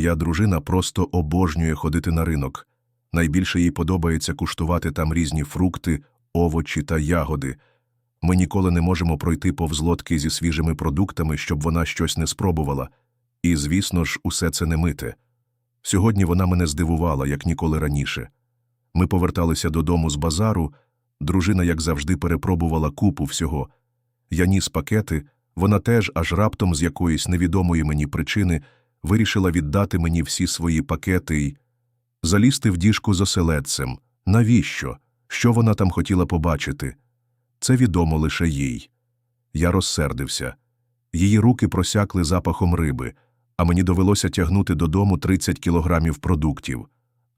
Моя дружина просто обожнює ходити на ринок. Найбільше їй подобається куштувати там різні фрукти, овочі та ягоди. Ми ніколи не можемо пройти повз лодки зі свіжими продуктами, щоб вона щось не спробувала. І, звісно ж, усе це не мите. Сьогодні вона мене здивувала, як ніколи раніше. Ми поверталися додому з базару, дружина, як завжди, перепробувала купу всього. Я ніс пакети, вона теж, аж раптом з якоїсь невідомої мені причини, вирішила віддати мені всі свої пакети й залізти в діжку з оселедцем. Навіщо? Що вона там хотіла побачити? Це відомо лише їй. Я розсердився. Її руки просякли запахом риби, а мені довелося тягнути додому 30 кілограмів продуктів.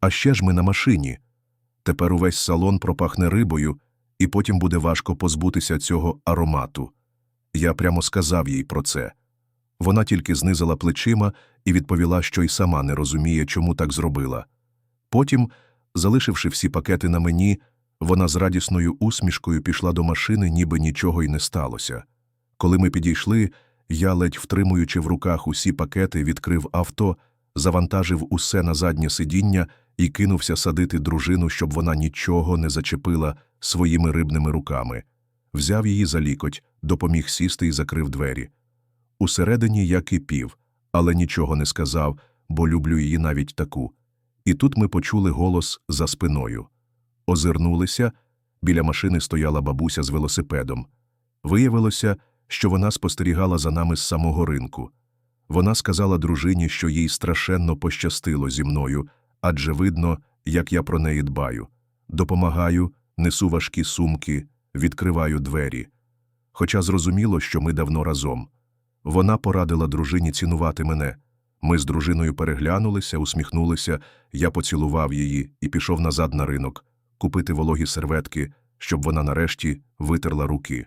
А ще ж ми на машині. Тепер увесь салон пропахне рибою, і потім буде важко позбутися цього аромату. Я прямо сказав їй про це. Вона тільки знизила плечима і відповіла, що й сама не розуміє, чому так зробила. Потім, залишивши всі пакети на мені, вона з радісною усмішкою пішла до машини, ніби нічого й не сталося. Коли ми підійшли, я, ледь втримуючи в руках усі пакети, відкрив авто, завантажив усе на заднє сидіння і кинувся садити дружину, щоб вона нічого не зачепила своїми рибними руками. Взяв її за лікоть, допоміг сісти і закрив двері. Усередині я кипів, але нічого не сказав, бо люблю її навіть таку. І тут ми почули голос за спиною. Озирнулися, біля машини стояла бабуся з велосипедом. Виявилося, що вона спостерігала за нами з самого ринку. Вона сказала дружині, що їй страшенно пощастило зі мною, адже видно, як я про неї дбаю. Допомагаю, несу важкі сумки, відкриваю двері. Хоча зрозуміло, що ми давно разом. Вона порадила дружині цінувати мене. Ми з дружиною переглянулися, усміхнулися, я поцілував її і пішов назад на ринок, купити вологі серветки, щоб вона нарешті витерла руки.